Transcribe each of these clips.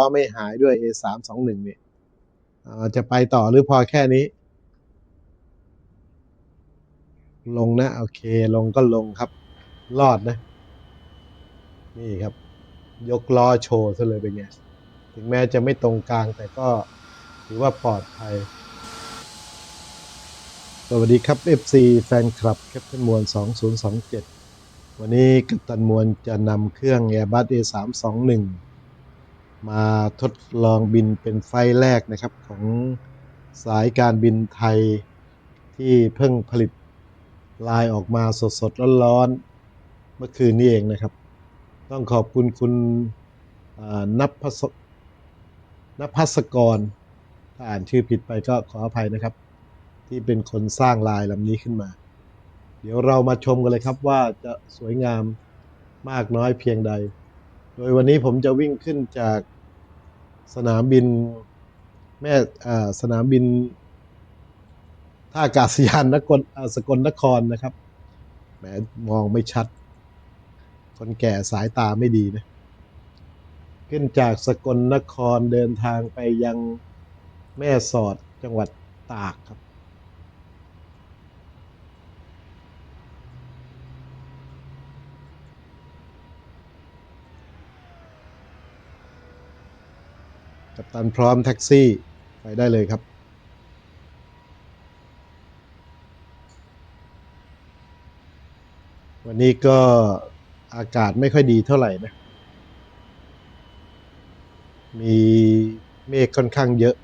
ล้อไม่หายด้วย A สามสองหนึ่งเนี่ยอ่าจะไปต่อหรือพอแค่นี้ ลงนะ โอเคลงก็ลงครับ รอดนะ นี่ครับ ยกล้อโชว์ซะเลยเป็นไงถึงแม้จะไม่ตรงกลางแต่ก็ถือว่าปลอดภัย สวัสดีครับ FC แฟนคลับแคปเทนมวล 2027 วันนี้กัปตันมวลจะนำเครื่อง Airbus A321 มาทดลองบินเป็นไฟแรกนะครับของสายการบินไทยที่เพิ่งผลิตลายออกมาสดๆร้อนๆเมื่อคืนนี้เองนะครับ ต้องขอบคุณคุณนับพศนภัสกรถ้าอ่านชื่อผิดไปก็ขออภัยนะครับ ที่เป็นคนสร้างลายลำนี้ขึ้นมา เดี๋ยวเรามาชมกันเลยครับว่าจะสวยงามมากน้อยเพียงใด โดยวันนี้ผมจะวิ่งขึ้นจากสนามบินแม่สนามบินท่าอากาศยานนครสกลนครนะครับแหมมองไม่ชัด คนแก่สายตาไม่ดีนะ ขึ้นจากสกลนครเดินทางไปยังแม่สอดจังหวัดตากครับ กัปตันพร้อมแท็กซี่ ไปได้เลยครับ วันนี้ก็อากาศไม่ค่อยดีเท่าไหร่นะ มีเมฆค่อนข้างเยอะ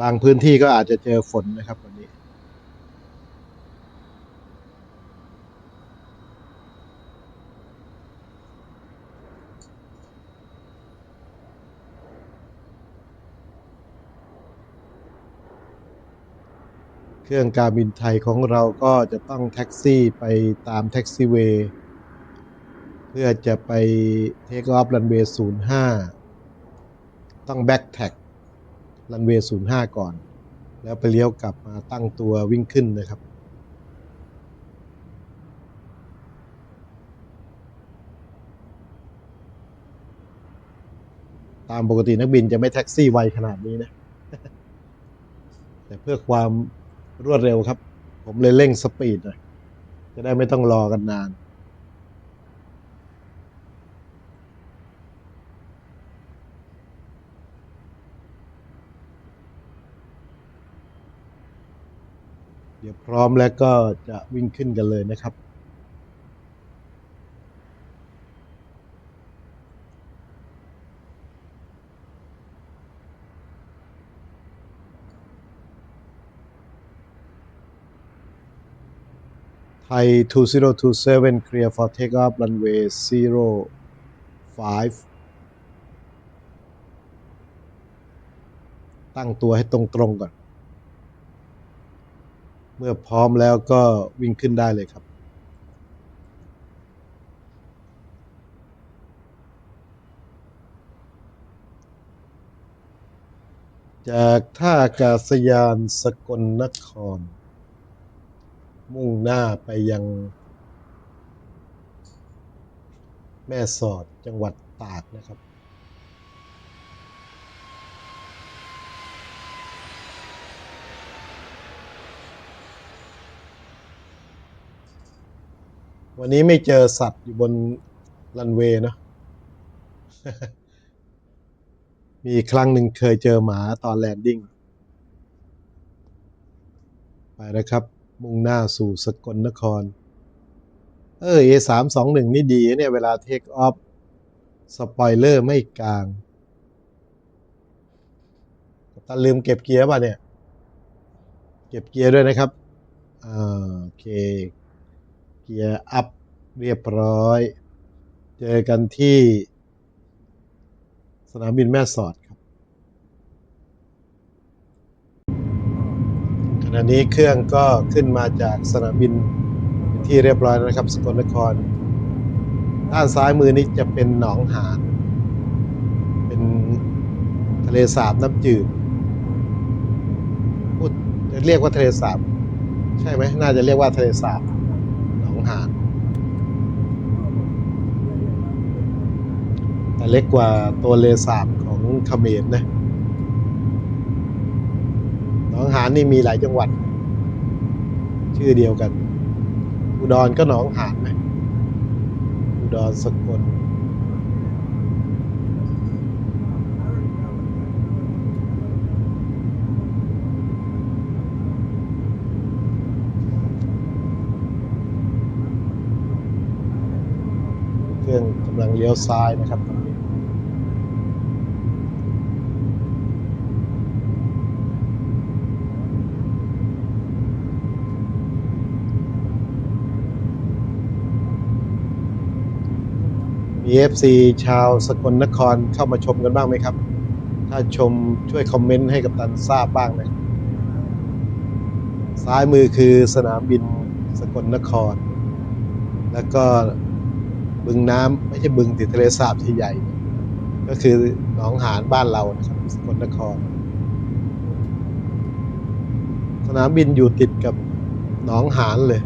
บางพื้นที่ก็อาจจะเจอฝนนะครับวันนี้ เครื่องการบินไทยของเราก็จะต้องแท็กซี่ไปตามแท็กซี่เวย์เพื่อจะไปเทคออฟรันเวย์05ต้องแบ็กแท็กรันเวย์05ก่อน แล้วไปเลี้ยวกลับมาตั้งตัววิ่งขึ้นนะครับตามปกตินักบินจะไม่แท็กซี่ไวขนาดนี้นะ แต่เพื่อความ รวดเร็วครับ ผมเลยเร่งสปีดหน่อยจะได้ไม่ต้องรอกันนาน เดี๋ยวพร้อมแล้วก็จะวิ่งขึ้นกันเลยนะครับ ไทย 2027 clear for takeoff runway 05 ตั้งตัวให้ตรงๆก่อน เมื่อพร้อมแล้วก็วิ่งขึ้นได้เลยครับจากท่าอากาศยานสกลนคร มุ่งหน้าไปยัง แม่สอดจังหวัดตากนะครับวันนี้ไม่เจอสัตว์อยู่บนรันเวย์นะ มีครั้งหนึ่งเคยเจอหมาตอนแลนดิ้ง ไปนะครับ มุ่งหน้าสู่สกลนคร เออ A สามสองหนึ่งนี่ดีเนี่ย เวลาเทคออฟสปอยเลอร์ไม่กลางตันลืมเก็บเกียร์ป่ะเนี่ย เก็บเกียร์ด้วยนะครับอ่าโอเค เกียร์อัพเรียบร้อย เจอกันที่สนามบินแม่สอดครับ ขณะนี้เครื่องก็ขึ้นมาจากสนามบินที่เรียบร้อยนะครับ สกลนคร ด้านซ้ายมือนี้จะเป็นหนองหานเป็นทะเลสาบน้ำจืดพูดจะเรียกว่าทะเลสาบ ใช่ไหมน่าจะเรียกว่าทะเลสาบหนองหานแต่เล็กกว่าตัวเลสาบของเขมรนะ นองหานนี่มีหลายจังหวัด ชื่อเดียวกัน อุดรก็หนองหานไหมอุดรสกลเครื่องกำลังเลี้ยวซ้ายนะครับ ตอนนี้มี FC ชาวสกลนครเข้ามาชมกันบ้างไหมครับ ถ้าชมช่วยคอมเมนต์ให้กับตันทราบบ้างนะซ้ายมือคือสนามบินสกลนคร แล้วก็บึงน้ำไม่ใช่บึงติดทะเลสาบที่ใหญ่ ก็คือหนองหานบ้านเรานะครับสกลนคร สนามบินอยู่ติดกับหนองหานเลย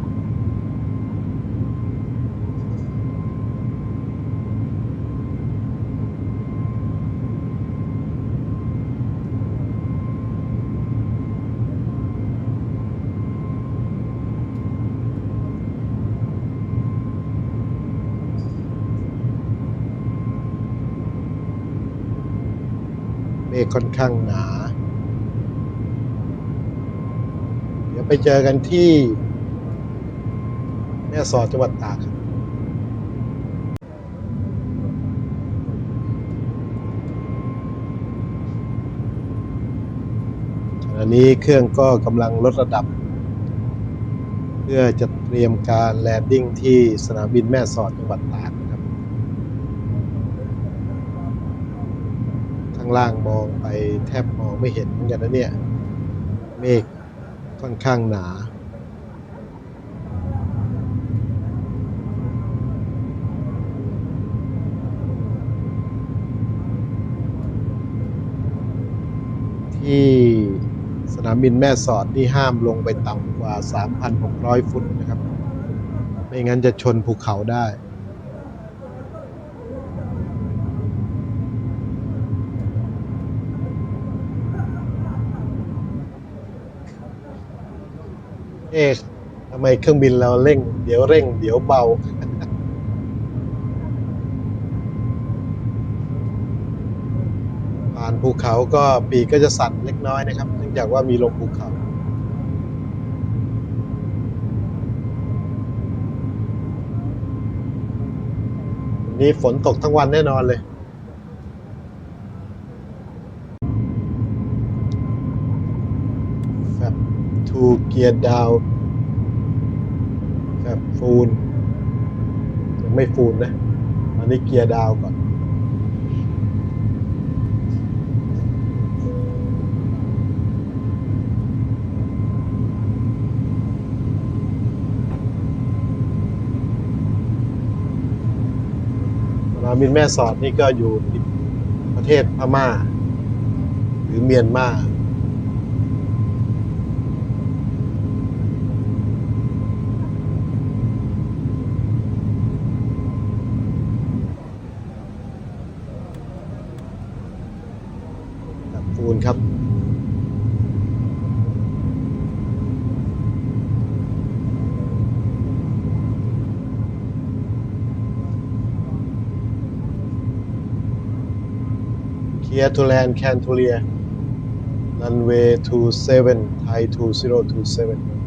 ฆค่อนข้างหนา เดี๋ยวไปเจอกันที่แม่สอดจังหวัดตากครับขณะนี้เครื่องก็กำลังลดระดับ เพื่อจะเตรียมการแลนดิ้งที่สนามบินแม่สอดจังหวัดตากนะครับ ข้างล่างมองไปแทบมองไม่เห็นเหมือนกันนะเนี่ย เมฆค่อนข้างหนา ที่สนามบินแม่สอดนี่ห้ามลงไปต่ำกว่า 3,600 ฟุตนะครับ ไม่งั้นจะชนภูเขาได้ เอ๊ะทำไมเครื่องบินเราเร่ง เดี๋ยวเร่ง เดี๋ยวเบา ผ่านภูเขาก็ปีกก็จะสั่นเล็กน้อยนะครับ เนื่องจากว่ามีลมภูเขาวันนี้ฝนตกทั้งวันแน่นอนเลย แบบทูเกียร์ดาวแบบฟูลยังไม่ฟูลนะอันนี้เกียร์ดาวก่อนสนามินแม่สอดนี่ก็อยู่ประเทศพม่า หรือเมียนมา ครับ เคียร์ทูแลนด์แคนทูเรียรันเวย์ทูเซเว่นไทยทูซีโร่ทูเซเว่น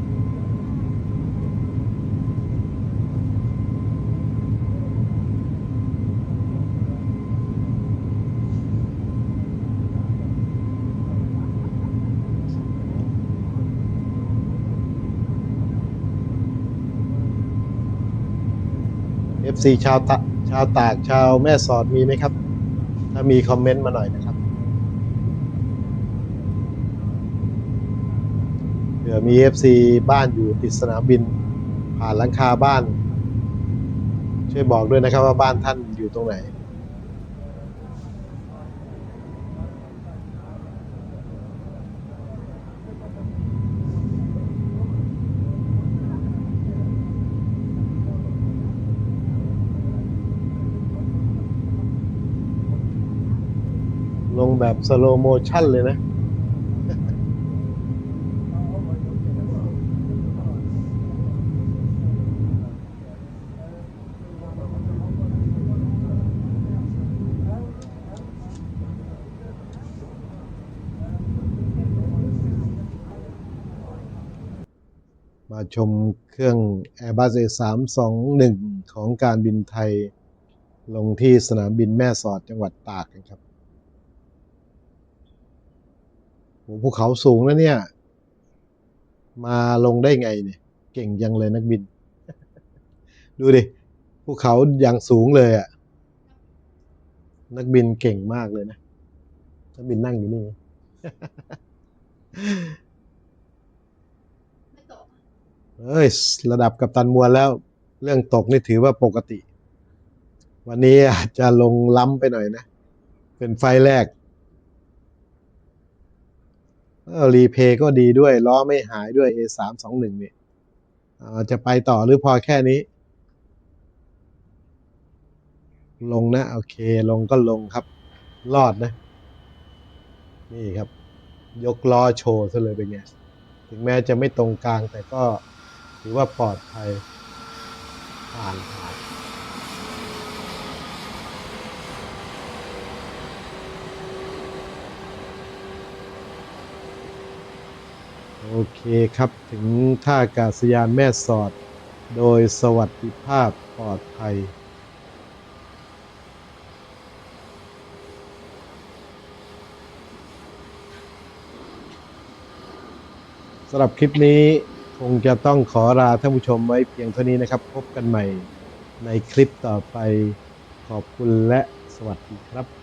FC ชาวตะชาวตากชาวแม่สอดมีไหมครับ ถ้ามีคอมเมนต์มาหน่อยนะครับเผื่อมี FC บ้านอยู่ติดสนามบิน ผ่านหลังคาบ้าน ช่วยบอกด้วยนะครับว่าบ้านท่านอยู่ตรงไหนน แบบสโลโมชั่นเลยนะ มาชมเครื่อง Airbus A321 ของการบินไทยลงที่สนามบินแม่สอดจังหวัดตากกันครับ โหภูเขาสูงนะเนี่ย มาลงได้ไงเนี่ย เก่งยังเลยนักบิน ดูดิภูเขาอย่างสูงเลยอะ่ะ นักบินเก่งมากเลยนะ นักบินนั่งอยู่นี่ เอ้ย ระดับกัปตันมวลแล้ว เรื่องตกนี่ถือว่าปกติ วันนี้อาจจะลงล้ำไปหน่อยนะ เป็นไฟแรก รีเพย์ก็ดีด้วยล้อไม่หายด้วย A สามสองหนึ่งเนี่ยจะไปต่อหรือพอแค่นี้ ลงนะ โอเคลงก็ลงครับ รอดนะ นี่ครับ ยกล้อโชว์ซะเลยเป็นไงถึงแม้จะไม่ตรงกลางแต่ก็ถือว่าปลอดภัยผ่านผ่าน โอเคครับถึงท่าอากาศยานแม่สอด โดยสวัสดิภาพปลอดภัย สำหรับคลิปนี้คงจะต้องขอลาท่านผู้ชมไว้เพียงเท่านี้นะครับ พบกันใหม่ในคลิปต่อไปขอบคุณและสวัสดีครับ